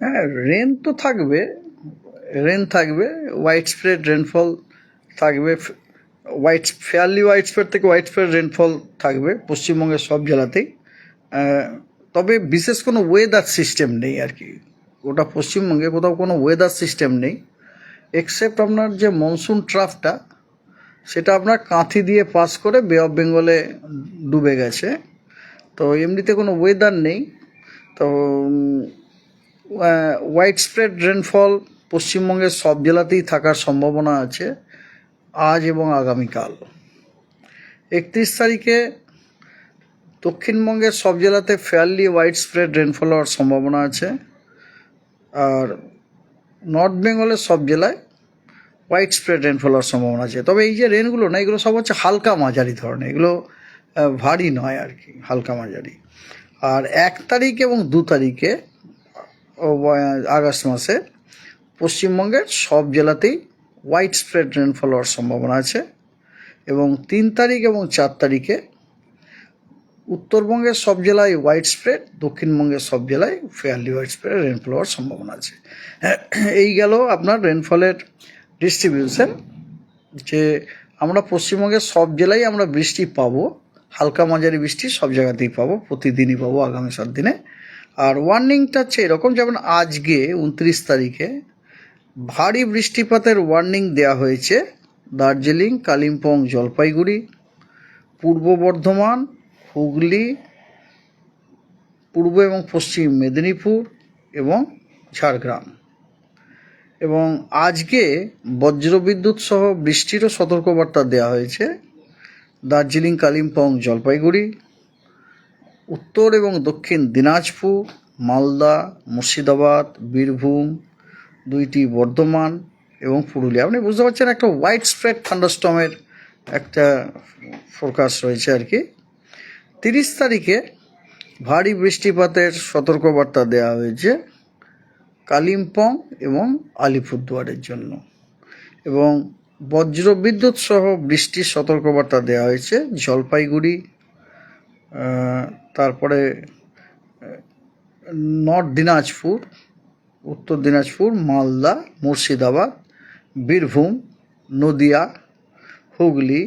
হ্যাঁ রেন তো থাকবে রেন থাকবে হোয়াইট স্প্রেড রেনফল থাকবে হোয়াইট ফেয়ারলি হোয়াইট স্প্রেড থেকে হোয়াইট স্প্রেড রেনফল থাকবে পশ্চিমবঙ্গের সব জেলাতেই। তবে বিশেষ কোনো ওয়েদার সিস্টেম নেই আর কি। ওটা পশ্চিমবঙ্গে কোথাও কোনো ওয়েদার সিস্টেম নেই এক্সেপ্ট আপনার যে মনসুন ট্রাফটা সেটা আপনার কাঁথি দিয়ে পাস করে বে অফ বেঙ্গলে ডুবে গেছে। তো এমনিতে কোনো ওয়েদার নেই। তো হোয়াইট স্প্রেড রেনফল পশ্চিমবঙ্গের সব জেলাতেই থাকার সম্ভাবনা আছে আজ এবং আগামীকাল। একত্রিশ তারিখে দক্ষিণবঙ্গের সব জেলাতে ফেয়ারলি হোয়াইট স্প্রেড রেনফল হওয়ার সম্ভাবনা আছে। আর নর্থ বেঙ্গলের সব জেলায় হোয়াইট স্প্রেড রেনফল হওয়ার সম্ভাবনা আছে। তবে এই যে রেনগুলো না, এগুলো সব হচ্ছে হালকা মাঝারি ধরনের, এগুলো ভারী নয় আর কি, হালকা মাঝারি। আর এক তারিখ এবং দু তারিখে আগস্ট মাসে পশ্চিমবঙ্গের সব জেলাতেই হোয়াইট স্প্রেড রেনফল হওয়ার সম্ভাবনা আছে এবং তিন তারিখ এবং চার তারিখে উত্তরবঙ্গের সব জেলায় হোয়াইট স্প্রেড দক্ষিণবঙ্গের সব জেলায় ফেয়ারলি হোয়াইট স্প্রেড রেনফল হওয়ার সম্ভাবনা আছে। এই গেল আপনার রেনফলের ডিস্ট্রিবিউশন যে আমরা পশ্চিমবঙ্গের সব জেলায় আমরা বৃষ্টি পাবো। হালকা মাঝারি বৃষ্টি সব জায়গাতেই পাবো, প্রতিদিনই পাবো আগামী সাত দিনে। আর ওয়ার্নিংটা হচ্ছে এরকম, যেমন আজকে উনত্রিশ তারিখে ভারী বৃষ্টিপাতের ওয়ার্নিং দেওয়া হয়েছে দার্জিলিং, কালিম্পং, জলপাইগুড়ি, পূর্ব বর্ধমান, হুগলি, পূর্ব এবং পশ্চিম মেদিনীপুর এবং ঝাড়গ্রাম। এবং আজকে বজ্রবিদ্যুৎ সহ বৃষ্টিরও সতর্কবার্তা দেওয়া হয়েছে। দার্জিলিং, কালিম্পং, জলপাইগুড়ি, উত্তর এবং দক্ষিণ দিনাজপুর, মালদা, মুর্শিদাবাদ, বীরভূম, দুইটি বর্ধমান এবং পুরুলিয়া। আপনি বুঝতে পারছেন একটা হোয়াইট স্প্রেড থান্ডারস্টমের একটা ফোরকাস্ট রয়েছে আর কি। তিরিশ তারিখে ভারী বৃষ্টিপাতের সতর্কবার্তা দেওয়া হয়েছে কালিম্পং এবং আলিপুরদুয়ারের জন্য। এবং বজ্রবিদ্যুৎ সহ বৃষ্টির সতর্কবার্তা দেওয়া হয়েছে, জলপাইগুড়ি তারপরে নর্থ দিনাজপুর, উত্তর দিনাজপুর, মালদা, মুর্শিদাবাদ, বীরভূম, নদিয়া, হুগলি,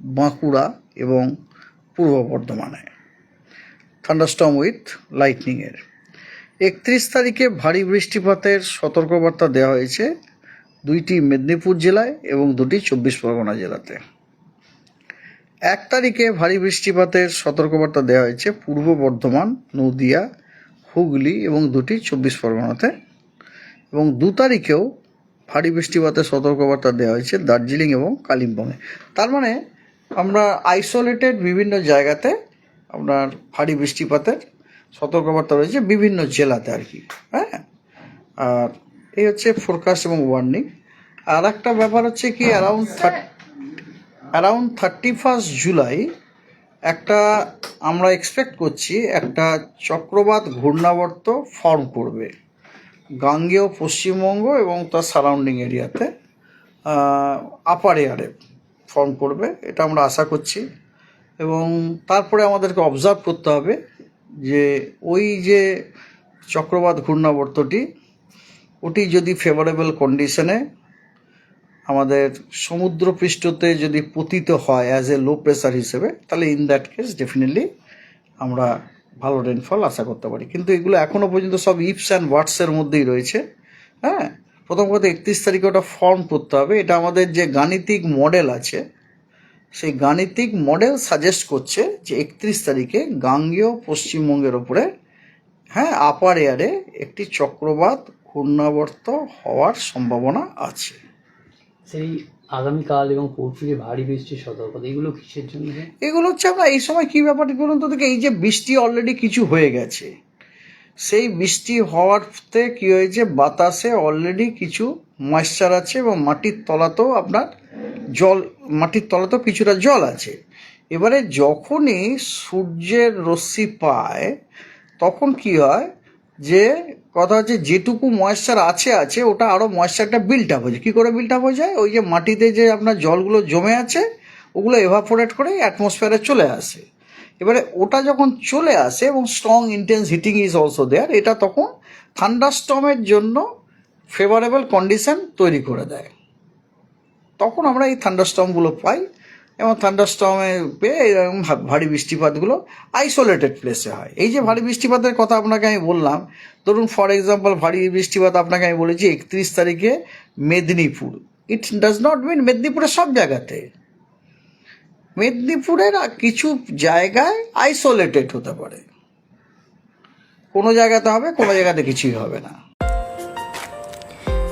বাঁকুড়া এবং পূর্ব বর্ধমানে। থান্ডারস্টর্ম উইথ লাইটনিংয়ের। একত্রিশ তারিখে ভারী বৃষ্টিপাতের সতর্কবার্তা দেওয়া হয়েছে দুইটি মেদিনীপুর জেলায় এবং দুটি চব্বিশ পরগনা জেলাতে। এক তারিখে ভারী বৃষ্টিপাতের সতর্কবার্তা দেওয়া হয়েছে পূর্ব বর্ধমান, নদিয়া, হুগলি এবং দুটি চব্বিশ পরগনাতে। এবং দু তারিখেও ভারী বৃষ্টিপাতের সতর্কবার্তা দেওয়া হয়েছে দার্জিলিং এবং কালিম্পংয়ে। তার মানে আমরা আইসোলেটেড বিভিন্ন জায়গাতে আপনার ভারী বৃষ্টিপাতের সতর্কবার্তা রয়েছে বিভিন্ন জেলাতে আর কি হ্যাঁ? আর এই হচ্ছে ফোরকাস্ট এবং ওয়ার্নিং আর একটা ব্যাপার হচ্ছে কি around thirty around thirty first July একটা আমরা এক্সপেক্ট করছি একটা চক্রবাত ঘূর্ণাবর্ত ফর্ম করবে গাঙ্গেয় পশ্চিমবঙ্গ এবং তার সারাউন্ডিং এরিয়াতে আপার এয়ারে ফর্ম করবে এটা আমরা আশা করছি। এবং তারপরে আমাদেরকে অবজার্ভ করতে হবে যে ওই যে চক্রবাত ঘূর্ণাবর্তটি ওটি যদি ফেভারেবল কন্ডিশনে আমাদের সমুদ্রপৃষ্ঠতে যদি পতিত হয় অ্যাজ এ লো প্রেসার হিসেবে, তাহলে ইন দ্যাট কেস ডেফিনেটলি আমরা ভালো রেনফল আশা করতে পারি। কিন্তু এগুলো এখনও পর্যন্ত সব ইফস অ্যান্ড ওয়াটসের মধ্যেই রয়েছে। হ্যাঁ? প্রথম কথা, একত্রিশ তারিখে ওটা ফর্ম করতে হবে। এটা আমাদের যে গাণিতিক মডেল আছে, সেই গাণিতিক মডেল সাজেস্ট করছে যে একত্রিশ তারিখে গাঙ্গেয় পশ্চিমবঙ্গের ওপরে হ্যাঁ আপার এয়ারে একটি চক্রবাত ঘূর্ণাবর্ত হওয়ার সম্ভাবনা আছে। সেই আগামীকাল এবং পরশু যে ভারী বৃষ্টির সতর্কতা এগুলো কিসের জন্য? এগুলো হচ্ছে আমরা এই সময় কী ব্যাপার বলুন তো দেখে এই যে বৃষ্টি অলরেডি কিছু হয়ে গেছে। সেই বৃষ্টি হওয়ারতে কী হয়েছে বাতাসে অলরেডি কিছু ময়েশ্চার আছে এবং মাটির তলাতেও আপনার জল মাটির তলাতেও কিছুটা জল আছে। এবারে যখনই সূর্যের রশ্মি পায় তখন কি হয় যে কথা হচ্ছে যেটুকু ময়েশ্চার আছে আছে, ওটা আরও ময়েশ্চারটা বিল্ট আপ হয়ে যায় কী করে বিল্ট আপ হয়ে যায় ওই যে মাটিতে যে আপনার জলগুলো জমে আছে, ওগুলো এভাপোরেট করে অ্যাটমসফিয়ারে চলে আসে। এবারে ওটা যখন চলে আসে এবং strong intense hitting is also there এটা তখন থান্ডারস্টমের জন্য ফেভারেবল কন্ডিশন তৈরি করে দেয়। তখন আমরা এই থান্ডারস্টমগুলো পাই। এবং থান্ডারস্টমে পেয়ে এরকম ভারী বৃষ্টিপাতগুলো আইসোলেটেড প্লেসে হয়। এই যে ভারী বৃষ্টিপাতের কথা আপনাকে আমি বললাম, ধরুন ফর এক্সাম্পল ভারী বৃষ্টিপাত আপনাকে আমি বলেছি একত্রিশ তারিখে Medinipur. It does not mean মেদিনীপুরের সব জায়গাতে। মেদিনীপুরের কিছু জায়গায় আইসোলেটেড হতে পারে। কোনো জায়গাতে হবে, কোনো জায়গাতে কিছুই হবে না।